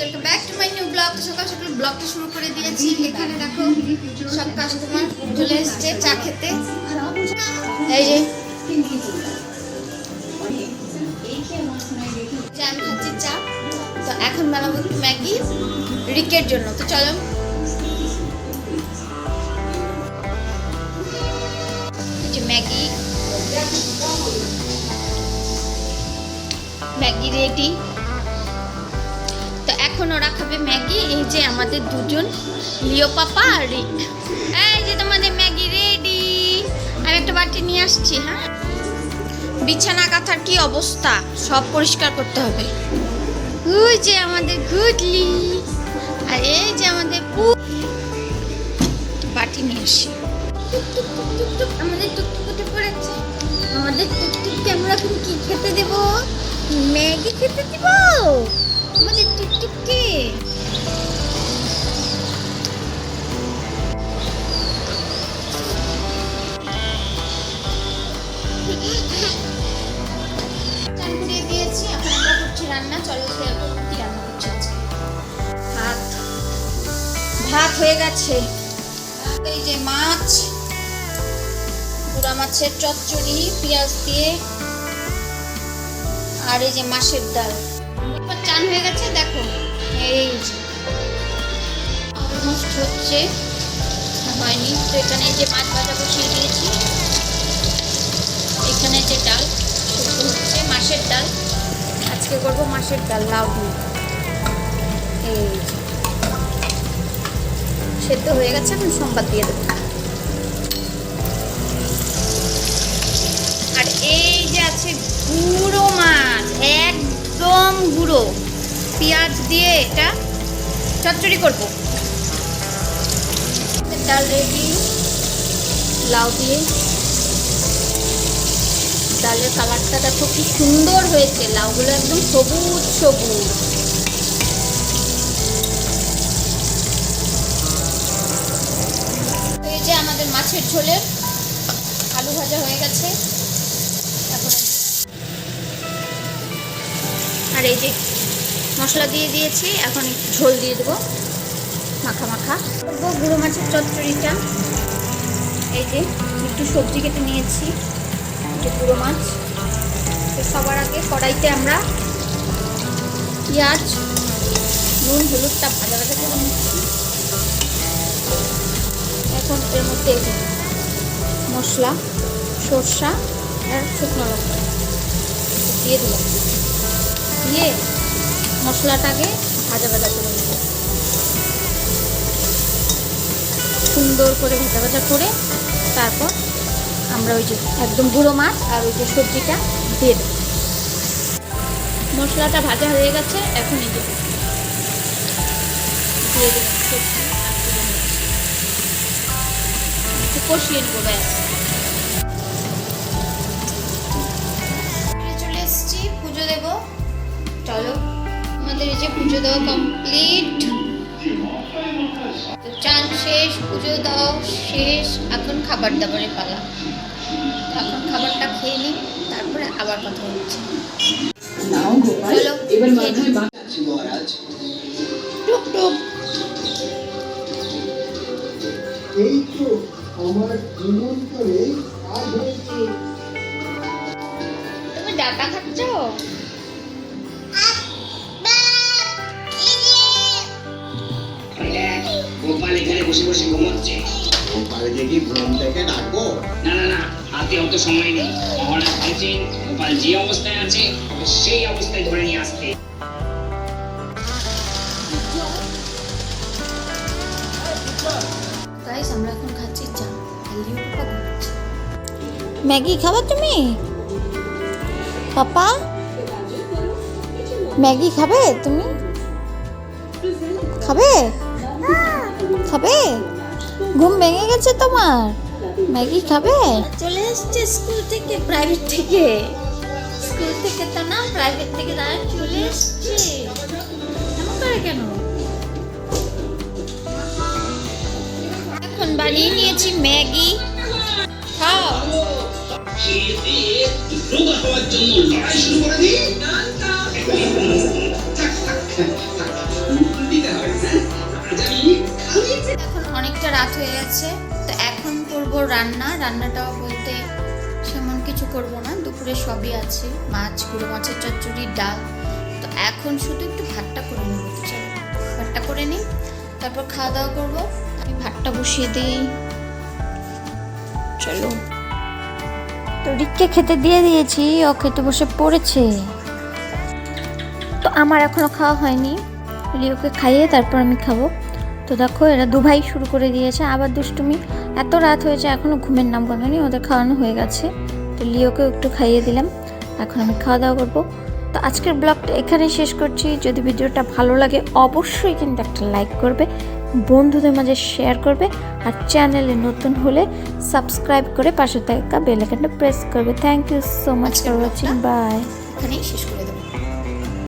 Welcome back to my new blog তো সকাল সকাল ব্লগটা শুরু করে দিয়েছি। এখানে দেখো, সব কাস্টমার চলে এসেছে চা খেতে। এই যে। আমি খাচ্ছি চা। তো এখন বানাবো ম্যাগি, রিকের জন্য। তো চলো। ম্যাগি। ম্যাগি রেডি এখন ওরা খাবে ম্যাগি, এই যে আমাদের দুজন, লিও পাপা আর রিক এই যে তোমাদের ম্যাগি রেডি আমি একটা বাটি নিয়ে আসছি হ্যাঁ? বিছানা কাঁথার কি অবস্থা? সব পরিষ্কার করতে হবে। ওই যে আমাদের গুডলি। আর এই যে আমাদের বাটি নিয়ে আসি। আমাদের টুকটুক উঠে পড়েছে। আমাদের টুকটুককে আমরা এখন কি খেতে দেব? ম্যাগি খেতে দেব? আমাদের টুকটুককে ভাত। ভাত হয়ে গেছে। এই যে মাছ পুরা মাছের চচ্চড়ি, পেঁয়াজ দিয়ে, আর এই যে মাছের ডাল। চান হয়ে গেছে হচ্ছে হয়নি। তো এখানে যে মাছ ভাজা বসিয়ে দিয়েছি, এখানে যে ডাল হচ্ছে মাছের ডাল। আজকে করব মাছের ডাল, লাউ সেদ্ধ হয়ে গেছে, এখন সোমবার দিয়ে দেবো। আর এই যে আছে গুঁড়ো মাছ, একদম গুঁড়ো। পেঁয়াজ দিয়ে এটা চচ্চড়ি করব। ডাল রেডি লাউ দিয়ে ডালের কালারটা দেখো কি সুন্দর হয়েছে, লাউগুলো একদম সবুজ সবুজ। এই যে আমাদের মাছের ঝোলের আলু ভাজা হয়ে গেছে। এখন আর এই যে মশলা দিয়ে দিয়েছি, এখন ঝোল দিয়ে দেবো। মাখা মাখা গুঁড়ো মাছের চচ্চড়িটা। এই যে, একটু সবজি কেটে নিয়েছি, একটু গুঁড়ো মাছ। তো সবার আগে কড়াইতে আমরা পেঁয়াজ, নুন, হলুদটা ভাজা ভাজা করে নিচ্ছি। এখন এর মধ্যে মশলা, সর্ষা আর শুকনো লঙ্কা। দিয়ে দিলাম। দিয়ে মশলাটাকে ভাজা ভাজা করে নেব সুন্দর করে ভাজা ভাজা করে তারপর আমরা ওই যে একদম গুঁড়ো মাছ আর ওই যে সবজিটা দিয়ে দেবো। মশলাটা ভাজা হয়ে গেছে, এখন এই যে কষিয়ে নেব, ব্যাস। চলে এসেছি, পুজো দেব। চলো, আমাদের এই যে পুজো দেওয়া কমপ্লিট শেষ পুজো দাও শেষ। এখন খাবার দাবারের পালা। এখন খাবারটা খেয়ে নিই তারপরে আবার কথা হচ্ছে। টুক টুক। এই তো আমার নিমন্ত্রণে কাজ তুমি ডাটা খাচ্ছ? বসে বসে ঘুমোচ্ছে। গোপালকে কি ঘুম থেকে ডাকবো না না না হাতে অত সময় নেই। মহারাজ বলছেন গোপাল যে অবস্থায় আছে সেই অবস্থায় ধরে নিয়ে আসতে। গাইস আমরা এখন খাচ্ছি চা। আর লিও পাপা ঘুমাচ্ছে ম্যাগি খাবা তুমি? পাপা? ম্যাগি খাবে তুমি? খাবে? খাবে? ঘুম ভেঙে গেছে তোমার? ম্যাগি খাবে? চলে এসছে স্কুল থেকে প্রাইভেট থেকে। স্কুল থেকে তো না প্রাইভেট থেকে তারা চলে এসছে। এমন করে কেন? এখন বানিয়ে নিয়েছি ম্যাগি। খাও। রোগা হওয়ার জন্য লড়াই শুরু করে দিই। এখন অনেকটা রাত হয়ে গেছে, তো এখন করব রান্না। রান্নাটা বলতে সেমন কিছু করব না, দুপুরে সবই আছে, মাছ, গুঁড়ো মাছের চচ্চড়ি, ডাল। তো এখন শুধু একটু ভাতটা করে নেব ভাতটা করে নিই, তারপর খাওয়া দাওয়া করব। আমি ভাতটা বসিয়ে দিই। চলো। তো রিককে খেতে দিয়ে দিয়েছি, ও খেতে বসে পড়েছে। তো আমার এখনও খাওয়া হয়নি। লিওকে খাইয়ে তারপর আমি খাব। তো দেখো এরা দুভাই শুরু করে দিয়েছে। আবার দুষ্টুমি। এত রাত হয়েছে এখনও ঘুমের নাম গন্ধনি ওদের খাওয়ানো হয়ে গেছে। তো লিওকেও একটু খাইয়ে দিলাম। এখন আমি খাওয়া দাওয়া করব। তো আজকের ব্লগটা এখানেই শেষ করছি। যদি ভিডিওটা ভালো লাগে অবশ্যই কিন্তু একটা লাইক করবে বন্ধুদের মাঝে শেয়ার করবে আর চ্যানেলে নতুন হলে সাবস্ক্রাইব করে পাশে থাকা বেল আইকনটা প্রেস করবে। Thank you so much for watching bye এখানেই শেষ করে